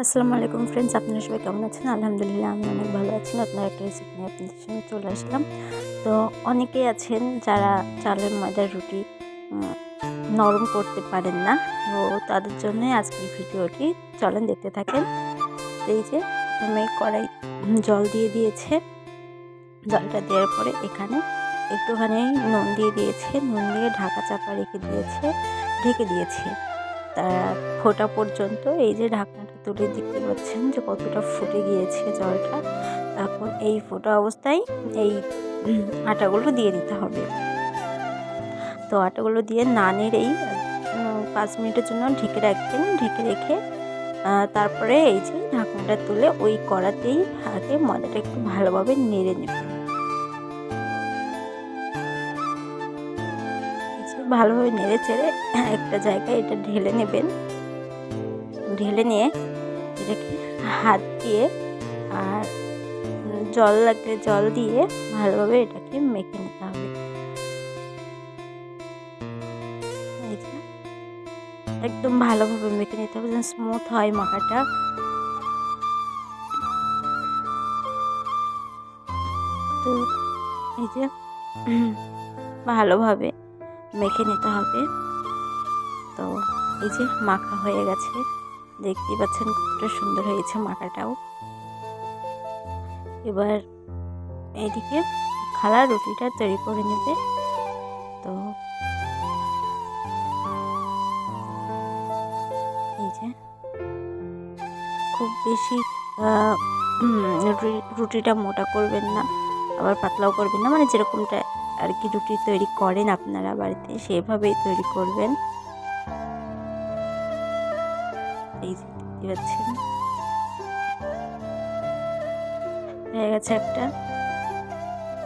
আসসালামু আলাইকুম ফ্রেন্ডস আপনারা সবাই কেমন আছেন? আলহামদুলিল্লাহ আমি অনেক ভালো আছি। নতুন একটা রেসিপি নিয়ে আপনাদের সঙ্গে চলে আসলাম। তো অনেকেই আছেন যারা চালের ময়দার রুটি নরম করতে পারেন না। তো তাদের জন্য আজকের ভিডিওটি। চলেন দেখতে থাকেন। এই যে আমি কড়াই জল দিয়ে দিয়েছে। জলটা দেওয়ার পরে এখানে একটুখানি নুন দিয়ে দিয়েছে। নুন দিয়ে ঢাকা চাপা রেখে দিয়েছে, ঢেকে দিয়েছে। তা ফোটা পর্যন্ত এই যে ঢাকনাটা তুলে দেখতে পাচ্ছেন যে কতটা ফুটে গিয়েছে জলটা, এখন এই ফোটা অবস্থায় এই আটাগুলো দিয়ে দিতে হবে। তো আটাগুলো দিয়ে নানের এই পাঁচ মিনিটের জন্য ঢেকে রাখবেন, ঢেকে রেখে তারপরে এই যে ঢাকনাটা তুলে ওই কড়াতেই আগে ময়দাটা একটু ভালোভাবে নেড়ে নেবেন। ভালোভাবে নেড়ে চেড়ে একটা জায়গায় এটা ঢেলে নেবেন। ঢেলে নিয়ে এটাকে হাত দিয়ে আর জল লাগলে জল দিয়ে ভালোভাবে এটাকে মেখে নিতে হবে। একদম ভালোভাবে মেখে নিতে হবে যেন স্মুথ হয় মাখাটা। তো এই যে, ভালোভাবে মেখে নিতে হবে। তো এই যে মাখা হয়ে গেছে। দেখতেই পাচ্ছেন কতটা সুন্দর হয়েছে মাখাটাও। এবার এইদিকে খালা রুটিটা তৈরি করে নেবে। তো এই যে খুব বেশি রুটি- রুটিটা মোটা করবেন না। আবার পাতলাও করবেন না। মানে যেরকমটা আর কি রুটি তৈরি করেন আপনারা বাড়িতে, সেভাবেই তৈরি করবেন। এই হয়ে গেছে একটা।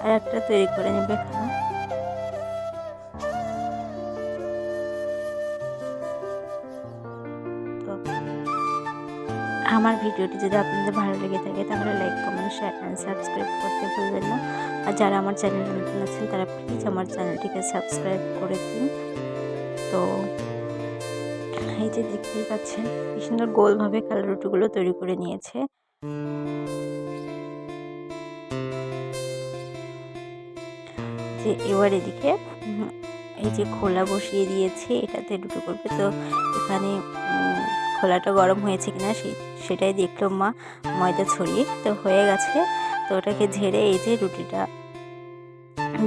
আর একটা তৈরি করে নেবে আমার ভিডিওটি যদি আপনাদের ভালো লেগে থাকে, তাহলে like comment share and subscribe করতে ভুলবেন না। আর যারা আমার চ্যানেলে নতুন আছেন, তারা প্লিজ আমার চ্যানেলটিকে সাবস্ক্রাইব করে দিন। তো, এই যে দেখতেই পাচ্ছেন, কি সুন্দর গোলভাবে কালো রুটিগুলো তৈরি করে নিয়েছে। যে এবার এদিকে এই যে খোলা বসিয়ে দিয়েছে, এটাতে রুটি করবে। তো এখানে খোলাটা গরম হয়েছে কিনা সেটাই দেখল মা, ময়দা ছড়িয়ে। তো হয়ে গেছে। তো ওটাকে ঝেড়ে এই যে রুটিটা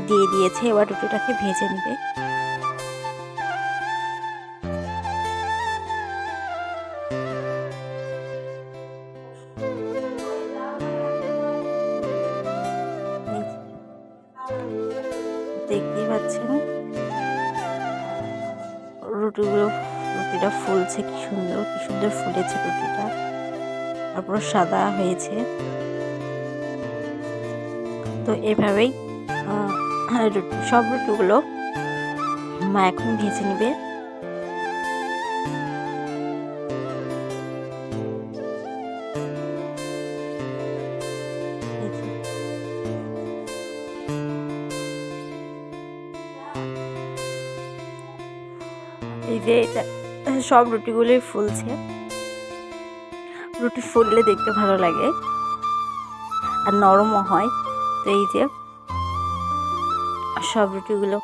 দিয়ে দিয়েছে। এবার রুটিটাকে ভেজে নেবে। দেখতেই পাচ্ছেন রুটিগুলো রুটিটা ফুলছে, কি সুন্দর কি সুন্দর ফুলেছে রুটিটা তারপর সাদা হয়েছে। তো এভাবেই সব রুটিগুলো মা এখন ভেজে নেবে। এই যে এটা সব রুটিগুলোই ফুলছে। রুটি ফুললে দেখতে ভালো লাগে। আর নরমও হয়। তো এই যে সব রুটিগুলো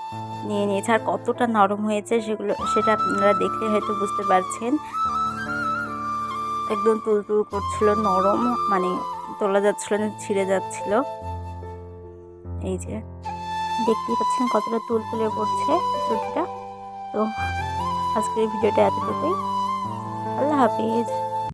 নিয়ে নিয়েছে। আর কতটা নরম হয়েছে সেগুলো, সেটা আপনারা দেখলে হয়তো বুঝতে পারছেন। একদম তুলতুল করছিল, নরম মানে তোলা যাচ্ছিল না, ছিঁড়ে যাচ্ছিল। এই যে দেখতেই পাচ্ছেন কতটা তুলতুলে পড়ছে রুটিটা। তো আজকের ভিডিওটা এতটুকুই। আল্লাহ হাফিজ।